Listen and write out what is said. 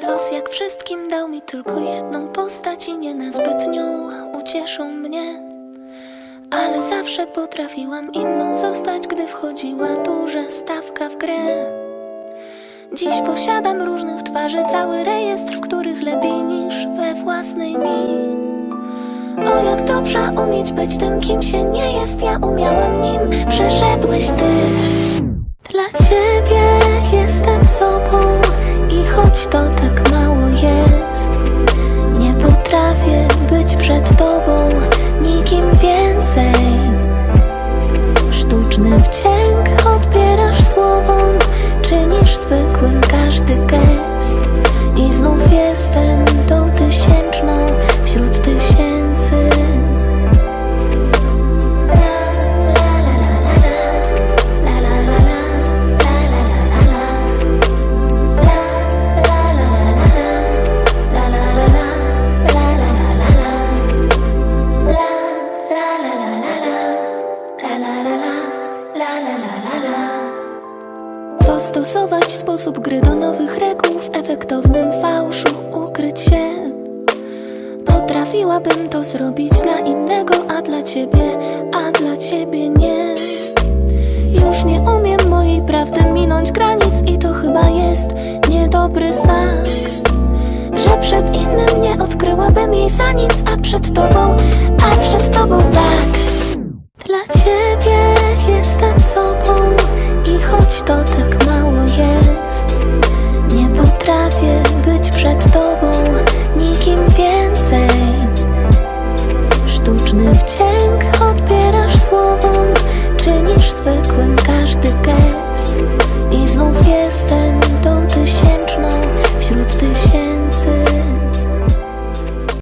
Los jak wszystkim dał mi tylko jedną postać i nie nazbyt nią ucieszą mnie. Ale zawsze potrafiłam inną zostać, gdy wchodziła duża stawka w grę. Dziś posiadam różnych twarzy, cały rejestr, w których lepiej niż we własnej mi. O, jak dobrze umieć być tym, kim się nie jest, ja umiałam nim, przeszedłeś ty. Dla ciebie jestem sobą i choć to tak mało jest, nie potrafię być przed tobą nikim więcej. Sztuczny wdzięk odbierasz słowom, czynisz zwykłym każdy gest. I znów jestem Dostosować sposób gry do nowych reguł w efektownym fałszu ukryć się. Potrafiłabym to zrobić dla innego, a dla ciebie, a dla ciebie nie. Już nie umiem mojej prawdy minąć granic i to chyba jest niedobry znak. Że przed innym nie odkryłabym jej za nic, a przed tobą, a przed tobą tak. Dla ciebie jestem sobą i choć to tak przed tobą